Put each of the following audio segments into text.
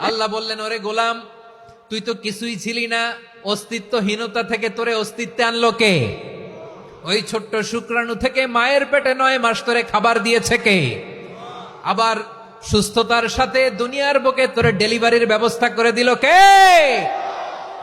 আল্লাহ বললেন, ওরে গোলাম, তুই তো কিছুই ছিলি না। অস্তিত্বহীনতা থেকে তোরে অস্তিত্বে আনলো কে? ওই ছোট্ট শুক্রাণু থেকে মায়ের পেটে নয় মাস তোরে খাবার দিয়েছে কে? আবার সুস্থতার সাথে দুনিয়ার বুকে তোরে ডেলিভারির ব্যবস্থা করে দিল কে?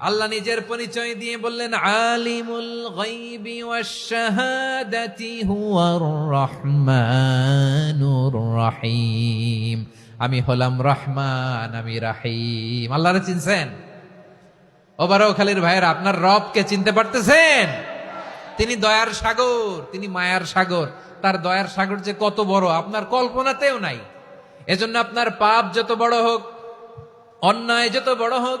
আল্লাহ নিজের পরিচয় দিয়ে বললেন, আলিমুল গাইবি রহিম। আমি হলাম রহমান, আমি রাহিম। আল্লাহরে চিনছেন? ওবারও খালির ভাইয়ের, আপনার রবকে চিনতে পারতেছেন? তিনি দয়ার সাগর, তিনি মায়ার সাগর। তার দয়ার সাগর যে কত বড়, আপনার কল্পনাতেও নাই। এজন্য আপনার পাপ যত বড় হোক, অন্যায় যত বড় হোক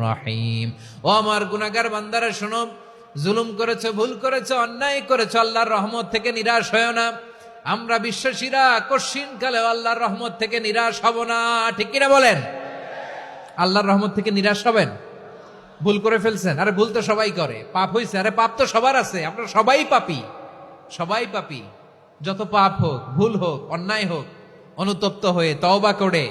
রহিম। ও আমার গুনাগার বান্দারা, শোনো, জুলুম করেছে, ভুল করেছে, অন্যায় করেছে, আল্লাহর রহমত থেকে নিরাশ হয় না। আমরা বিশ্বাসীরা কশিন কালে আল্লাহর রহমত থেকে নিরাশ হব না। ঠিক কিনা বলেন? আল্লাহর রহমত থেকে নিরাশ হবেন? ভুল করে ফেলছেন? আরে ভুল তো সবাই করে। পাপ হয়েছে আরে পাপ তো সবার আছে। আমরা সবাই পাপি। সবাই পাপি। যত পাপ হোক, ভুল হোক, অন্যায় হোক, অনুতপ্ত হয়ে তওবা করে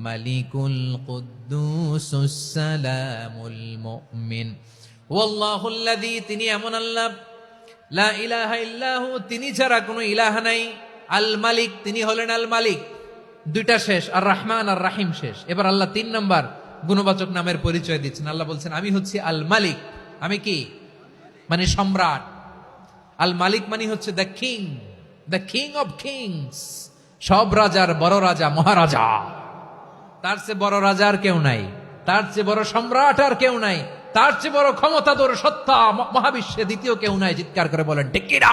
মালিকুল তিনি এমন আল্লাহ। লা তিনি ছাড়া কোনো ইলাহা নাই। আল মালিক, তিনি হলেন আল মালিক। দুইটা শেষ, আর রহমান আর রাহিম শেষ। এবার আল্লাহ তিন নম্বর গুণবাচক নামের পরিচয় দিচ্ছেন। আল্লাহ বলছেন, আমি হচ্ছি আল মালিক। আমি কি? মানে সম্রাট। আল মালিক মানে হচ্ছে the king the king of kings. সব রাজার বড় রাজা, মহারাজা। তার চেয়ে বড় রাজা আর কেউ নাই। তার চেয়ে বড় সম্রাট আর কেউ নাই। তার চেয়ে বড় ক্ষমতাধর সত্তা মহাবিশ্বে দ্বিতীয় কেউ নাই, চিৎকার করে বলেন টেকিরা